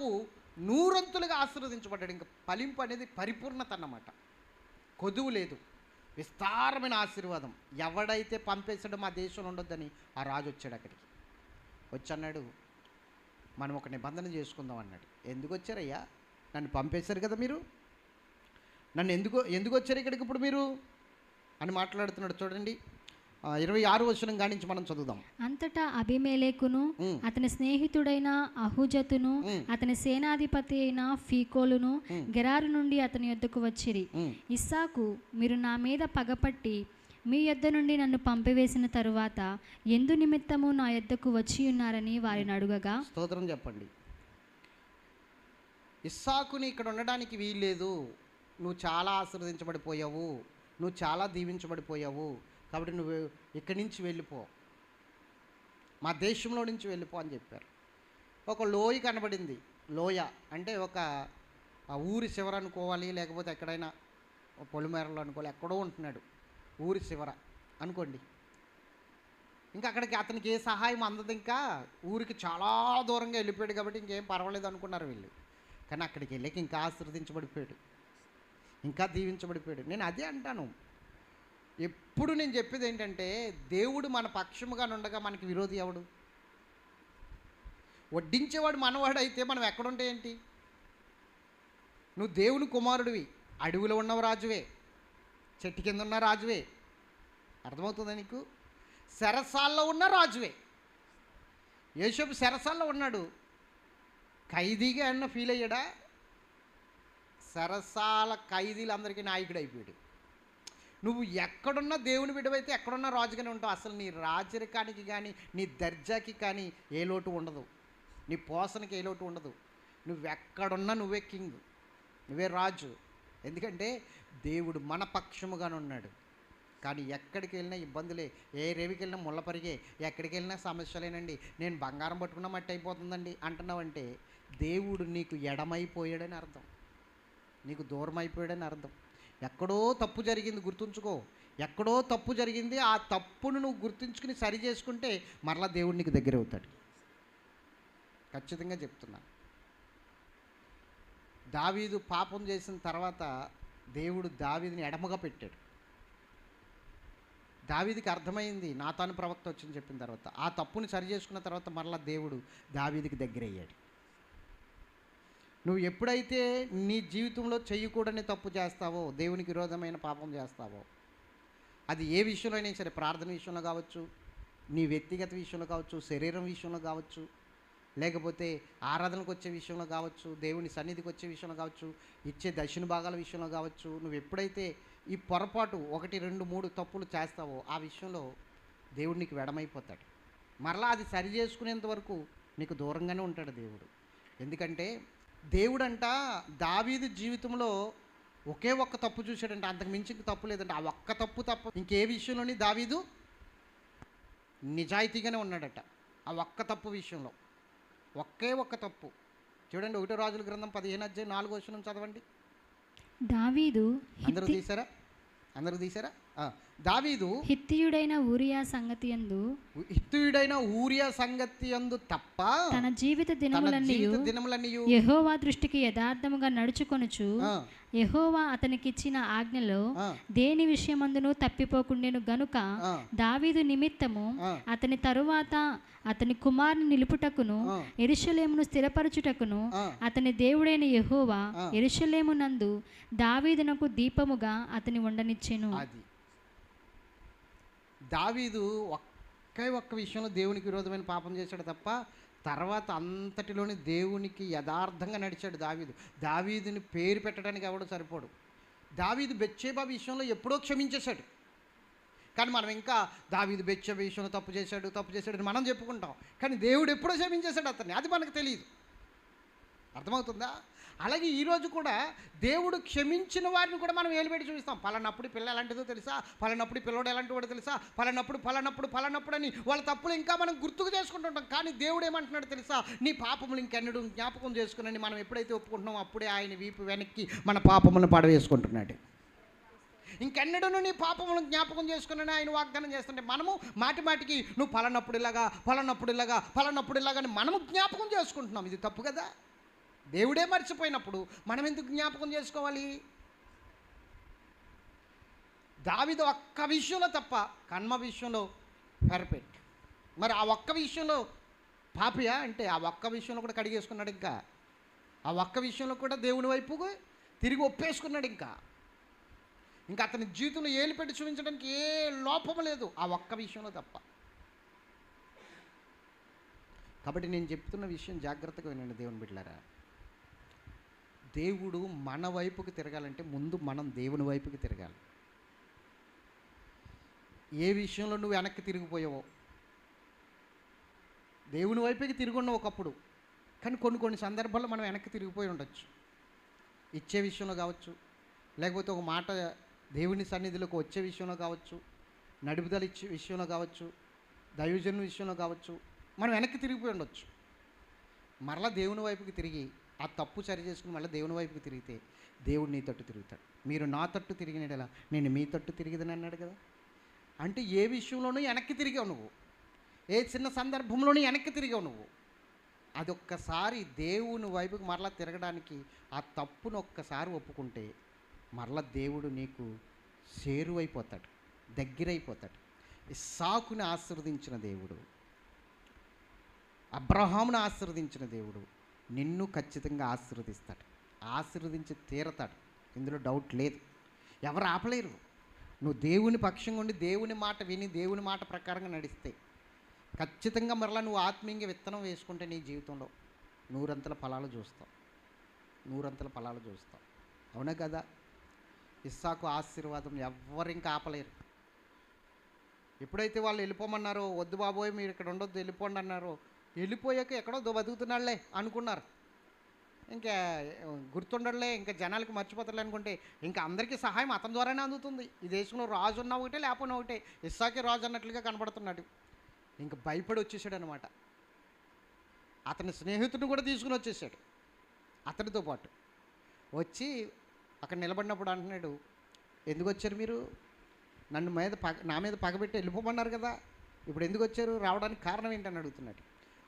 ఇస్సాకు నూరంతులుగా ఆశీర్వదించబడ్డాడు. ఇంకా ఫలింపు అనేది పరిపూర్ణత అన్నమాట. కొదువు లేదు. విస్తారమైన ఆశీర్వాదం. ఎవడైతే పంపేసాడో మా దేశంలో ఉండొద్దని ఆ రాజు వచ్చాడు అక్కడికి. వచ్చి అన్నాడు మనం ఒక నిబంధన చేసుకుందాం అన్నాడు. ఎందుకు వచ్చారయ్యా? నన్ను పంపేశారు కదా మీరు? నన్ను ఎందుకు ఎందుకు వచ్చారు ఇక్కడికి ఇప్పుడు మీరు? అని మాట్లాడుతున్నాడు చూడండి. ఇరవై ఆరు వచనం కానించి మనం చదువుదాం. అంతటా అభిమేలేకును. అతని స్నేహితుడైన అహుజతును. అతని సేనాధిపతి అయిన ఫీకోలును గెరారు నుండి అతని యొద్దకు వచ్చిరి. ఇస్సాకు మీరు నా మీద పగపట్టి మీ యొద్ద నుండి నన్ను పంపివేసిన తరువాత ఎందు నిమిత్తము నా యొద్దకు వచ్చి ఉన్నారని వారిని అడుగగా స్తోత్రం చెప్పండి. ఇస్సాకుని ఇక్కడ ఉండడానికి వీల్లేదు. నువ్వు చాలా ఆశీర్వదించబడిపోయావు. నువ్వు చాలా దీవించబడిపోయావు. కాబట్టి నువ్వు ఇక్కడి నుంచి వెళ్ళిపో. మా దేశంలో నుంచి వెళ్ళిపో అని చెప్పారు. ఒక లోయ కనబడింది. లోయ అంటే ఒక ఆ ఊరి చివర అనుకోవాలి లేకపోతే ఎక్కడైనా పొలిమేరలో అనుకోవాలి ఎక్కడో ఉంటున్నాడు ఊరి చివర అనుకోండి. ఇంకా అక్కడికి అతనికి ఏ సహాయం అందదు ఇంకా ఊరికి చాలా దూరంగా వెళ్ళిపోయాడు కాబట్టి ఇంకేం పర్వాలేదు అనుకున్నారు వీళ్ళు. కానీ అక్కడికి వెళ్ళాక ఇంకా ఆశీర్వదించబడిపోయాడు. ఇంకా దీవించబడిపోయాడు. నేను అదే అంటాను. ఎప్పుడు నేను చెప్పేది ఏంటంటే దేవుడు మన పక్షముగా ఉండగా మనకి విరోధి ఎవడు? వడ్డించేవాడు మనవాడు అయితే మనం ఎక్కడుంటే ఏంటి? నువ్వు దేవుని కుమారుడివి అడవిలో ఉన్న రాజువే చెట్టు కింద ఉన్న రాజువే. అర్థమవుతుందా నీకు? సెరసాల్లో ఉన్న రాజువే. యేషపు సెరసాల్లో ఉన్నాడు. ఖైదీగా అన్న ఫీల్ అయ్యాడా? సరసాల ఖైదీలందరికీ నాయకుడు అయిపోయాడు నువ్వు ఎక్కడున్నా దేవుని విడవైతే ఎక్కడున్నా రాజుగానే ఉంటావు. అసలు నీ రాజరికానికి కానీ నీ దర్జాకి కానీ ఏ లోటు ఉండదు. నీ పోసనకి ఏ లోటు ఉండదు. నువ్వు ఎక్కడున్నా నువ్వే కింగ్ నువ్వే రాజు. ఎందుకంటే దేవుడు మన పక్షముగానే ఉన్నాడు. కానీ ఎక్కడికి వెళ్ళినా ఇబ్బందులే. ఏ రేవికి వెళ్ళినా ముళ్ళ పరిగే. ఎక్కడికి వెళ్ళినా సమస్యలేనండి. నేను బంగారం పట్టుకున్న మట్టి అయిపోతుందండి అంటున్నావంటే దేవుడు నీకు ఎడమైపోయాడని అర్థం. నీకు దూరం అయిపోయాడని అర్థం. ఎక్కడో తప్పు జరిగింది గుర్తుంచుకో. ఎక్కడో తప్పు జరిగింది ఆ తప్పును నువ్వు గుర్తుంచుకుని సరి చేసుకుంటే మరలా దేవుడు నీకు దగ్గర అవుతాడు. ఖచ్చితంగా చెప్తున్నా. దావీదు పాపం చేసిన తర్వాత దేవుడు దావీదిని ఎడమగా పెట్టాడు. దావీదికి అర్థమైంది నాతాను ప్రవక్త వచ్చింది చెప్పిన తర్వాత. ఆ తప్పుని సరి చేసుకున్న తర్వాత మరలా దేవుడు దావీదికి దగ్గర అయ్యాడు నువ్వు ఎప్పుడైతే నీ జీవితంలో చేయకూడని తప్పు చేస్తావో దేవునికి విరోధమైన పాపం చేస్తావో అది ఏ విషయంలో అయినా సరే ప్రార్థన విషయంలో కావచ్చు నీ వ్యక్తిగత విషయంలో కావచ్చు శరీరం విషయంలో కావచ్చు లేకపోతే ఆరాధనకు వచ్చే విషయంలో కావచ్చు దేవుని సన్నిధికి వచ్చే విషయంలో కావచ్చు ఇచ్చే దక్షిణ భాగాల విషయంలో కావచ్చు నువ్వు ఎప్పుడైతే ఈ పొరపాటు ఒకటి రెండు మూడు తప్పులు చేస్తావో ఆ విషయంలో దేవుడు నీకు వెడమైపోతాడు. మరలా అది సరి చేసుకునేంత వరకు నీకు దూరంగానే ఉంటాడు దేవుడు. ఎందుకంటే దేవుడంట దావీదు జీవితంలో ఒకే ఒక్క తప్పు చూశాడంట. అంతకు మించి ఇంక తప్పు లేదంట. ఆ ఒక్క తప్పు తప్ప ఇంకే విషయంలోని దావీదు నిజాయితీగానే ఉన్నాడట. ఆ ఒక్క తప్పు విషయంలో. ఒకే ఒక్క తప్పు. చూడండి ఒకటో రాజుల గ్రంథం పదిహేను అధ్యాయం నాలుగో వచనం చదవండి. దావీదు అందరూ తీసారా అందరూ తీసారా దావీదు హిత్తియుడైన ఊరియా సంగతి యందు హిత్తుయుడైన ఊరియా సంగతి అందు తప్ప తన జీవిత దినములన్నీ దినములన్నీ యెహోవా దృష్టికి యథార్థముగా నడుచుకొనుచు యెహోవా అతనికిచ్చిన ఆజ్ఞలో దేని విషయమందును తప్పిపోకుండెను గనుక దావీదు నిమిత్తము. అతని తరువాత అతని కుమారుని నిలుపుటకును. ఎరుషలేమును స్థిరపరచుటకును. అతని దేవుడైన యెహోవా. ఎరుషలేమునందు దావీదునకు దీపముగా అతని ఉండనిచ్చెను దావీదు ఒక్కే ఒక్క విషయంలో దేవునికి విరోధమైన పాపం చేశాడు తప్ప తర్వాత అంతటిలోని దేవునికి యథార్థంగా నడిచాడు దావీదు. దావీదుని పేరు పెట్టడానికి ఎవడు సరిపోడు. దావీదు బెచ్చేబా విషయంలో ఎప్పుడో క్షమించేశాడు. కానీ మనం ఇంకా దావీదు బెచ్చే విషయంలో తప్పు చేశాడు తప్పు చేశాడు అని మనం చెప్పుకుంటాం. కానీ దేవుడు ఎప్పుడో క్షమించేశాడు అతన్ని. అది మనకు తెలియదు అర్థమవుతుందా? అలాగే ఈరోజు కూడా దేవుడు క్షమించిన వారిని కూడా మనం ఏలుబెట్టి చూపిస్తాం. పలానప్పుడు పిల్ల ఎలాంటిదో తెలుసా? పలానప్పుడు పిల్లడు ఎలాంటి వాడు తెలుసా? పలానప్పుడు పలానప్పుడు పలానప్పుడు అని వాళ్ళ తప్పులు ఇంకా మనం గుర్తుకు చేసుకుంటుంటాం కానీ దేవుడు ఏమంటున్నాడు తెలుసా? నీ పాపములు ఇంకెన్నడూ జ్ఞాపకం చేసుకునని మనం ఎప్పుడైతే ఒప్పుకుంటున్నామో అప్పుడే ఆయన వీపు వెనక్కి మన పాపములను పడవేసుకుంటున్నాడు. ఇంకెన్నడూ నీ పాపములను జ్ఞాపకం చేసుకుని ఆయన వాగ్దానం చేస్తుంటే మనము మాటి మాటికి నువ్వు పలానప్పుడు ఇలాగా పలానప్పుడు ఇలాగా పలానప్పుడు ఇలాగా అని మనము జ్ఞాపకం చేసుకుంటున్నాం. ఇది తప్పు కదా? దేవుడే మర్చిపోయినప్పుడు మనం ఎందుకు జ్ఞాపకం చేసుకోవాలి? దావిద ఒక్క విషయంలో తప్ప కన్మ విషయంలో పెర్ఫెక్ట్ మరి ఆ ఒక్క విషయంలో పాపియా అంటే ఆ ఒక్క విషయంలో కూడా కడిగేసుకున్నాడు ఇంకా. ఆ ఒక్క విషయంలో కూడా దేవుని వైపు తిరిగి ఒప్పేసుకున్నాడు ఇంకా. ఇంకా అతని జీవితంలో ఏలు పెట్టి చూపించడానికి ఏ లోపం లేదు ఆ ఒక్క విషయంలో తప్ప. కాబట్టి నేను చెప్తున్న విషయం జాగ్రత్తగా వినండి దేవుని బిడ్డలారా. దేవుడు మన వైపుకి తిరగాలంటే ముందు మనం దేవుని వైపుకి తిరగాలి. ఏ విషయంలో నువ్వు వెనక్కి తిరిగిపోయావో దేవుని వైపుకి తిరిగి ఒకప్పుడు కానీ కొన్ని కొన్ని సందర్భాల్లో మనం వెనక్కి తిరిగిపోయి ఉండొచ్చు. ఇచ్చే విషయంలో కావచ్చు లేకపోతే ఒక మాట దేవుని సన్నిధిలోకి వచ్చే విషయంలో కావచ్చు నడుపుదల ఇచ్చే విషయంలో కావచ్చు దైవజన్ విషయంలో కావచ్చు మనం వెనక్కి తిరిగిపోయి ఉండొచ్చు. మరలా దేవుని వైపుకి తిరిగి ఆ తప్పు సరి చేసుకుని మళ్ళీ దేవుని వైపుకి తిరిగితే దేవుడు నీ తట్టు తిరుగుతాడు. మీరు నా తట్టు తిరిగినలా నేను మీ తట్టు తిరిగిదని అన్నాడు కదా? అంటే ఏ విషయంలోనూ వెనక్కి తిరిగావు నువ్వు. ఏ చిన్న సందర్భంలోనూ వెనక్కి తిరిగావు నువ్వు. అదొక్కసారి దేవుని వైపుకి మరలా తిరగడానికి ఆ తప్పును ఒక్కసారి ఒప్పుకుంటే మరలా దేవుడు నీకు చేరువైపోతాడు దగ్గరైపోతాడు. ఇస్సాకుని ఆశీర్వదించిన దేవుడు అబ్రహామును ఆశీర్వదించిన దేవుడు నిన్ను ఖచ్చితంగా ఆశీర్వదిస్తాడు. ఆశీర్వదించి తీరతాడు. ఇందులో డౌట్ లేదు. ఎవరు ఆపలేరు. నువ్వు దేవుని పక్షంగా ఉండి దేవుని మాట విని దేవుని మాట ప్రకారంగా నడిస్తే ఖచ్చితంగా మరలా నువ్వు ఆత్మీయంగా విత్తనం వేసుకుంటే నీ జీవితంలో నూరంతల ఫలాలు చూస్తావు. నూరంతల ఫలాలు చూస్తావు. అవునా కదా? ఇస్సాకు ఆశీర్వాదం ఎవ్వరు ఇంకా ఆపలేరు. ఎప్పుడైతే వాళ్ళు వెళ్ళిపోమన్నారో వద్దు బాబోయ్ మీరు ఇక్కడ ఉండొద్దు వెళ్ళిపోండి అన్నారో వెళ్ళిపోయాక ఎక్కడో దో బతుకుతున్నాడులే అనుకున్నారు. ఇంకా గుర్తుండడులే ఇంకా జనాలకి మర్చిపోతారులే అనుకుంటే ఇంకా అందరికీ సహాయం అతని ద్వారానే అందుతుంది. ఈ దేశంలో రాజు ఉన్న ఒకటే లేకపోయినా ఒకటే ఇస్సాకే రాజు అన్నట్లుగా కనబడుతున్నాడు. ఇంకా భయపడి వచ్చేసాడు అనమాట అతని స్నేహితుడిని కూడా తీసుకుని వచ్చేసాడు అతనితో పాటు. వచ్చి అక్కడ నిలబడినప్పుడు అంటున్నాడు ఎందుకు వచ్చారు మీరు? నన్ను మీద పగ నా మీద పగబెట్టి వెళ్ళిపోమన్నారు కదా. ఇప్పుడు ఎందుకు వచ్చారు? రావడానికి కారణం ఏంటని అడుగుతున్నాడు.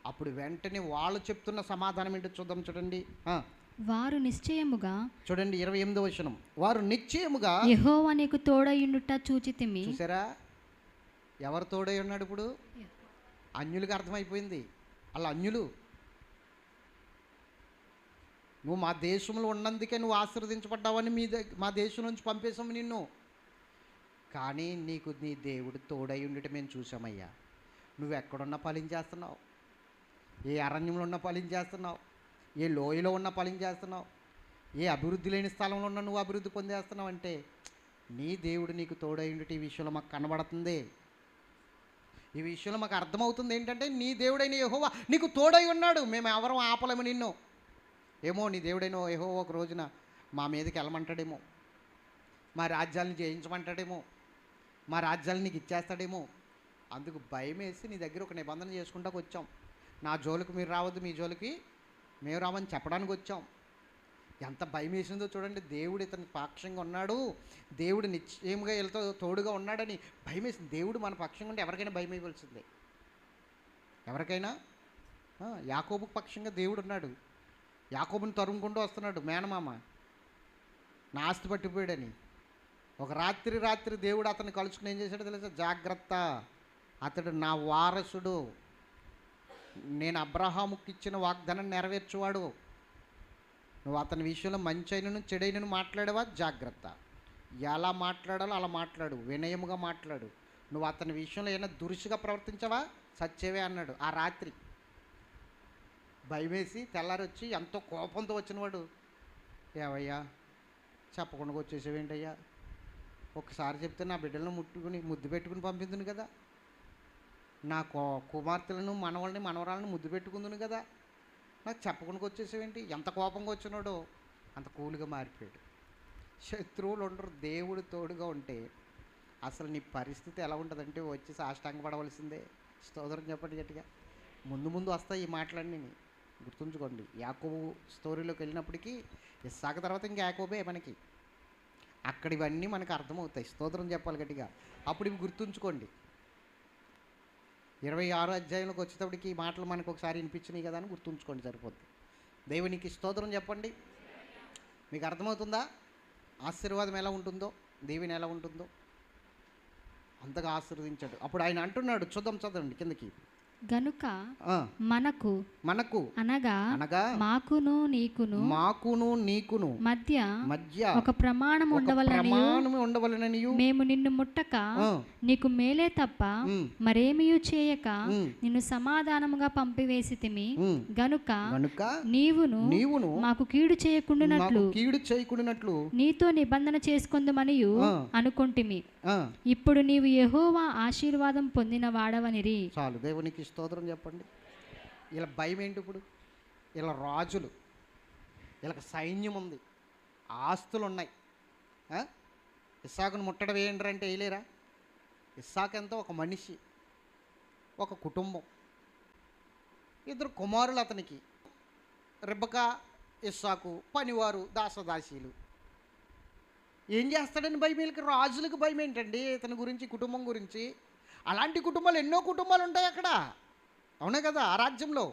అప్పుడు వెంటనే వాళ్ళు చెప్తున్న సమాధానం ఏంటో చూద్దాం చూడండి. వారు నిశ్చయముగా చూడండి ఇరవై ఎనిమిదో వచనం. వారు నిశ్చయముగా యెహోవా నీకు తోడయుండుట చూచితిమి. చూసారా? ఎవరు తోడై ఉన్నాడు ఇప్పుడు? అన్యులకి అర్థమైపోయింది. అలా అన్యులు నువ్వు మా దేశంలో ఉన్నందుకే నువ్వు ఆశీర్వదించబడ్డావని మీ మా దేశం నుంచి పంపేశాము నిన్ను. కానీ నీకు నీ దేవుడు తోడై ఉండటం మేము చూసామయ్యా నువ్వు ఎక్కడున్నా ఫలించేస్తున్నావు. ఏ అరణ్యంలో ఉన్న ఫలించేస్తున్నావు ఏ లోయలో ఉన్న ఫలించేస్తున్నావు ఏ అభివృద్ధి లేని స్థలంలో ఉన్న నువ్వు అభివృద్ధి పొందేస్తున్నావు అంటే నీ దేవుడు నీకు తోడై ఈ విషయంలో మాకు కనబడుతుంది. ఈ విషయంలో మాకు అర్థమవుతుంది ఏంటంటే నీ దేవుడైన యహోవా నీకు తోడై ఉన్నాడు. మేము ఎవరం ఆపలేము నిన్ను. ఏమో నీ దేవుడైన యహో ఒక రోజున మా మీదకి వెళ్ళమంటాడేమో. మా రాజ్యాలను జయించమంటాడేమో. మా రాజ్యాలను నీకు ఇచ్చేస్తాడేమో. అందుకు భయం వేసి నీ దగ్గర ఒక నిబంధన చేసుకుంటాకు వచ్చాం. నా జోలికి మీరు రావద్దు మీ జోలికి మేము రావని చెప్పడానికి వచ్చాం. ఎంత భయం వేసిందో చూడండి. దేవుడు ఇతని పాక్షంగా ఉన్నాడు. దేవుడు నిశ్చయముగా వెళ్తూ తోడుగా ఉన్నాడని భయం వేసింది. దేవుడు మన పక్షంగా ఉంటే ఎవరికైనా భయం వేయవలసిందే. ఎవరికైనా? యాకోబు పక్షంగా దేవుడు ఉన్నాడు. యాకోబుని తరుముకుంటూ వస్తున్నాడు. మేనమామ నా ఆస్తి పట్టిపోయాడని. ఒక రాత్రి రాత్రి దేవుడు అతన్ని కలుసుకుని ఏం చేశాడో తెలుసా? జాగ్రత్త. అతడు నా వారసుడు. నేను అబ్రహాముకి ఇచ్చిన వాగ్దానం నెరవేర్చువాడు. నువ్వు అతని విషయంలో మంచి అయినను చెడైనను మాట్లాడవా? జాగ్రత్త. ఎలా మాట్లాడాలో అలా మాట్లాడు. వినయముగా మాట్లాడు. నువ్వు అతని విషయంలో ఏమైనా దురుసుగా ప్రవర్తించవా? సచ్చేవే అన్నాడు. ఆ రాత్రి భయమేసి తెల్లారి వచ్చి ఎంతో కోపంతో వచ్చినవాడు. ఏవయ్యా? చెప్పకుండా వచ్చేసేవేంటయ్యా? ఒకసారి చెప్తే నా బిడ్డలను ముట్టుకుని ముద్దు పెట్టుకుని పంపిందును కదా. నా కో కుమార్తెలను మనవాళ్ళని మనవరాలను ముద్దు పెట్టుకుందును కదా. నాకు చెప్పకుండా వచ్చేసేవేంటి? ఎంత కోపంగా వచ్చినాడో. అంత కూలుగా మారిపోయాడు. శత్రువులు ఉండరు దేవుడు తోడుగా ఉంటే అసలు నీ పరిస్థితి ఎలా ఉంటుందంటే వచ్చి సాష్టాంగపడవలసిందే స్తోత్రం చెప్పండి గట్టిగా. ముందు ముందు వస్తాయి ఈ మాటలన్నీ. గుర్తుంచుకోండి. యాకోబు స్టోరీలోకి వెళ్ళినప్పటికీ ఇస్సాక తర్వాత ఇంకా యాకోబే మనకి. అక్కడ ఇవన్నీ మనకు అర్థమవుతాయి. స్తోత్రం చెప్పాలి గట్టిగా. అప్పుడు ఇవి గుర్తుంచుకోండి. ఇరవై ఆరో అధ్యాయంలోకి వచ్చేటప్పటికి ఈ మాటలు మనకు ఒకసారి వినిపించినాయి కదా అని గుర్తుంచుకోండి సరిపోద్ది. దేవునికి స్తోత్రం చెప్పండి. మీకు అర్థమవుతుందా? ఆశీర్వాదం ఎలా ఉంటుందో? దేవుని ఎలా ఉంటుందో? అంతగా ఆశీర్వదించాడు. అప్పుడు ఆయన అంటున్నాడు చూద్దాం చదవండి కిందకి. గనుక మనకు మనకు అనగా అనగా మాకును నీకును మాకును నీకును మధ్య మధ్య ఒక ప్రమాణం ఉండవలనని ప్రమాణము ఉండవలననియు. మేము నిన్ను ముట్టక నీకు మేలే తప్ప ఉమ్, మరేమియూ చేయక నిన్ను సమాధానముగా పంపివేసితిమి. గనుక గనుక నీవును నీవును మాకు కీడు చేయకుండానట్లు కీడు చేయకుండానట్లు నీతో నిబంధన చేసుకుందమనియు. అనుకుంటిమి. ఇప్పుడు నీవు యెహోవా ఆశీర్వాదం పొందిన వాడవనిరి. చాలు దేవునికి స్తోత్రం చెప్పండి. ఇలా భయం ఏంటి ఇప్పుడు ఇలా రాజులు వీళ్ళకి సైన్యం ఉంది ఆస్తులు ఉన్నాయి ఇస్సాకును ముట్టడం ఏంటంటే వేయలేరా? ఇస్సాక్ ఎంతో ఒక మనిషి ఒక కుటుంబం. ఇద్దరు కుమారులు అతనికి రిబ్బకా ఇస్సాకు పనివారు దాసదాసీలు. ఏం చేస్తాడని భయం వీళ్ళకి రాజులకు భయం ఏంటండి ఇతని గురించి కుటుంబం గురించి. అలాంటి కుటుంబాలు ఎన్నో కుటుంబాలు ఉంటాయి అక్కడ. అవునే కదా ఆ రాజ్యంలో.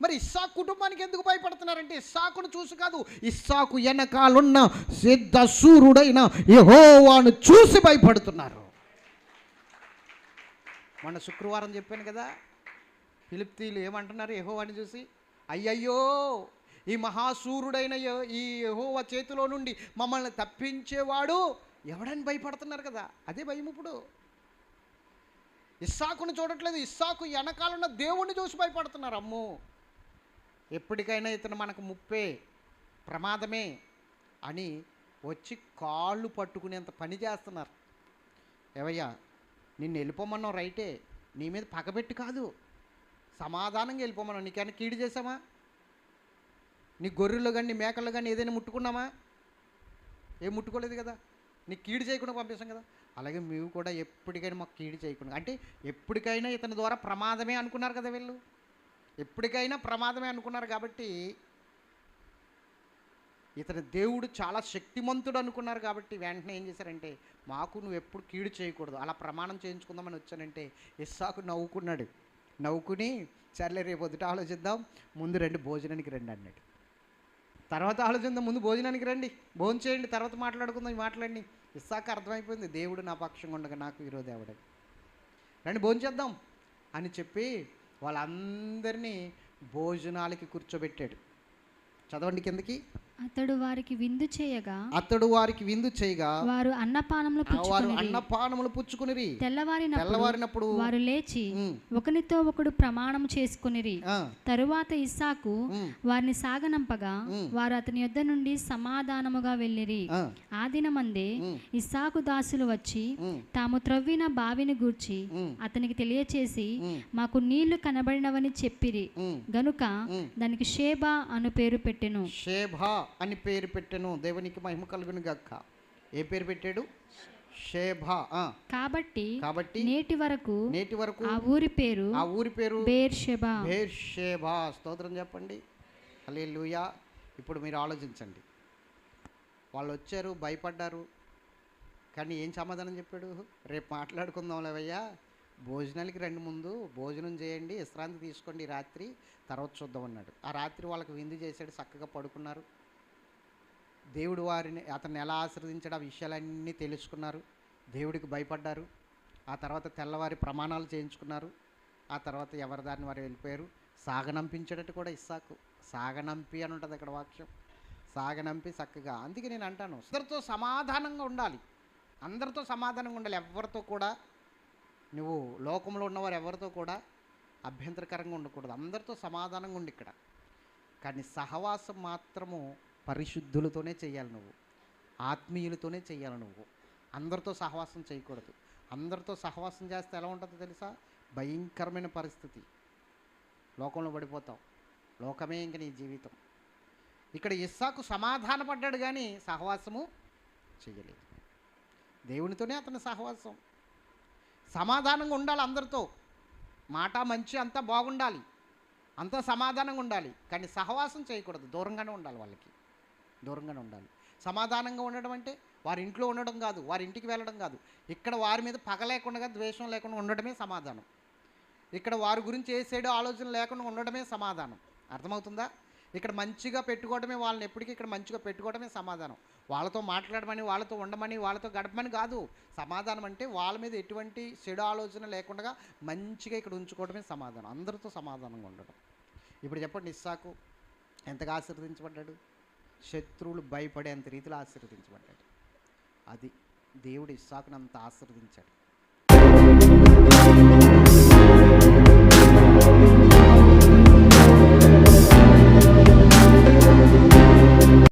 మరి ఇస్సాకు కుటుంబానికి ఎందుకు భయపడుతున్నారంటే ఇస్సాకును చూసి కాదు ఇస్సాకు వెనకాలన్న సిద్ధ సూర్యుడైన చూసి భయపడుతున్నారు. మొన్న శుక్రవారం చెప్పాను కదా ఫిలిప్తీలు ఏమంటున్నారు యహోవాని చూసి? అయ్యయ్యో ఈ మహాసూరుడైన ఈ యహోవ చేతిలో నుండి మమ్మల్ని తప్పించేవాడు ఎవడని భయపడుతున్నారు కదా అదే భయం ఇప్పుడు. ఇస్సాకును చూడట్లేదు. ఇస్సాకు వెనకాలన్న దేవుణ్ణి చూసి భయపడుతున్నారు. అమ్మో! ఎప్పటికైనా ఇతను మనకు ముప్పే ప్రమాదమే అని వచ్చి కాళ్ళు పట్టుకునేంత పని చేస్తున్నారు. ఏవయ్యా నిన్ను వెళ్ళిపోమన్నావు రైటే. నీ మీద పగబెట్టి కాదు. సమాధానంగా వెళ్ళిపోమన్నావు. నీకేమైనా కీడు చేసామా నీ గొర్రెలు కానీ నీ మేకలు కానీ ఏదైనా ముట్టుకున్నామా ఏం ముట్టుకోలేదు కదా? నీ కీడు చేయకుండా పంపిస్తాం కదా? అలాగే మేము కూడా ఎప్పటికైనా మాకు కీడు చేయకుండా అంటే ఎప్పటికైనా ఇతని ద్వారా ప్రమాదమే అనుకున్నారు కదా వీళ్ళు. ఎప్పటికైనా ప్రమాదమే అనుకున్నారు కాబట్టి ఇతని దేవుడు చాలా శక్తిమంతుడు అనుకున్నారు కాబట్టి వెంటనే ఏం చేశారంటే మాకు నువ్వు ఎప్పుడు కీడు చేయకూడదు అలా ప్రమాణం చేయించుకుందామని వచ్చానంటే ఇస్సాకు నవ్వుకున్నాడు. నవ్వుకుని సర్లే రేపు పొద్దుట ఆలోచిద్దాం ముందు రెండు భోజనానికి రెండు అన్నాడు. తర్వాత ఆలోచిద్దాం ముందు భోజనానికి రండి. భోజనం చేయండి తర్వాత మాట్లాడుకుందాం ఈ ఇస్సాక అర్థమైపోయింది. దేవుడు నా పక్షంగా ఉండగా నాకు ఈరోజు ఎవడని రండి భోజనం చేద్దాం అని చెప్పి వాళ్ళందరినీ భోజనాలకి కూర్చోబెట్టాడు. చదవండి కిందకి. అతడు వారికి విందు చేయగా అతడు వారికి విందు చేయగా వారు అన్నపానములు వారు అన్నపానములు పుచ్చుకునిరి. తెల్లవారినప్పుడు తెల్లవారినప్పుడు వారు లేచి ఒకనితో ఒకడు ప్రమాణం చేసుకునిరి. తరువాత ఇస్సాకు వారిని సాగనంపగా. వారు అతని యొద్ద నుండి సమాధానముగా వెళ్ళిరి. ఆ, దినమందే ఇస్సాకు దాసులు వచ్చి తాము త్రవ్విన బావిని గూర్చి అతనికి తెలియచేసి మాకు నీళ్ళు కనబడినవని చెప్పిరి. గనుక. దానికి షేబా అను పేరు పెట్టెను. షేభా అని పేరు పెట్టెను దేవునికి మహిమ కలుగును గక్క ఏ పేరు పెట్టాడు? షేభా కాబట్టి కాబట్టి నేటి వరకు నేటి వరకు ఆ ఊరి పేరు ఆ ఊరి పేరు స్తోత్రం చెప్పండి. హల్లెలూయా. ఇప్పుడు మీరు ఆలోచించండి. వాళ్ళు వచ్చారు భయపడ్డారు. కానీ ఏం సమాధానం చెప్పాడు? రేపు మాట్లాడుకుందాం లేవయ్యా. భోజనాలకి రండి ముందు. భోజనం చేయండి. విశ్రాంతి తీసుకోండి రాత్రి. తర్వాత చూద్దాం అన్నాడు. ఆ రాత్రి వాళ్ళకి విందు చేశాడు. చక్కగా పడుకున్నారు. దేవుడు వారిని అతన్ని ఎలా ఆశ్రదించడం ఆ విషయాలన్నీ తెలుసుకున్నారు. దేవుడికి భయపడ్డారు. ఆ తర్వాత తెల్లవారి ప్రమాణాలు చేయించుకున్నారు. ఆ తర్వాత ఎవరి దారిని వారు వెళ్ళిపోయారు. సాగనంపించేటట్టు కూడా ఇస్సాకు. సాగనంపి అని ఉంటుంది అక్కడ వాక్యం. సాగనంపి చక్కగా అందుకే నేను అంటాను అందరితో సమాధానంగా ఉండాలి. అందరితో సమాధానంగా ఉండాలి. ఎవరితో కూడా నువ్వు లోకంలో ఉన్నవారు ఎవరితో కూడా అభ్యంతరకరంగా ఉండకూడదు. అందరితో సమాధానంగా ఉండి ఇక్కడ. కానీ సహవాసం మాత్రము పరిశుద్ధులతోనే చేయాలి నువ్వు. ఆత్మీయులతోనే చేయాలి నువ్వు. అందరితో సహవాసం చేయకూడదు. అందరితో సహవాసం చేస్తే ఎలా ఉంటుందో తెలుసా? భయంకరమైన పరిస్థితి. లోకంలో పడిపోతావు లోకమే ఇంక నీ జీవితం. ఇక్కడ ఇస్సాకు సమాధానపడ్డాడు కానీ సహవాసము చేయలేదు. దేవునితోనే అతని సహవాసం. సమాధానంగా ఉండాలి అందరితో. మాట మంచి అంతా బాగుండాలి. అంతా సమాధానంగా ఉండాలి. కానీ సహవాసం చేయకూడదు. దూరంగానే ఉండాలి వాళ్ళకి. దూరంగానే ఉండాలి. సమాధానంగా ఉండడం అంటే వారి ఇంట్లో ఉండడం కాదు వారి ఇంటికి వెళ్ళడం కాదు. ఇక్కడ వారి మీద పగ లేకుండా ద్వేషం లేకుండా ఉండడమే సమాధానం. ఇక్కడ వారి గురించి ఏ సైడు ఆలోచన లేకుండా ఉండడమే సమాధానం. అర్థమవుతుందా? ఇక్కడ మంచిగా పెట్టుకోవడమే వాళ్ళని ఎప్పటికీ ఇక్కడ మంచిగా పెట్టుకోవడమే సమాధానం. వాళ్ళతో మాట్లాడమని వాళ్ళతో ఉండమని వాళ్ళతో గడపమని కాదు. సమాధానం అంటే వాళ్ళ మీద ఎటువంటి చెడు ఆలోచన లేకుండా మంచిగా ఇక్కడ ఉంచుకోవడమే సమాధానం. అందరితో సమాధానంగా ఉండడం ఇప్పుడు చెప్పండి ఇస్సాకు ఎంతగా ఆశీర్వదించబడ్డాడు? శత్రువులు భయపడేంత రీతిలో ఆశీర్వదించబడ్డాడు. అది దేవుడు ఇస్సాకుని అంత ఆశీర్వదించాడు.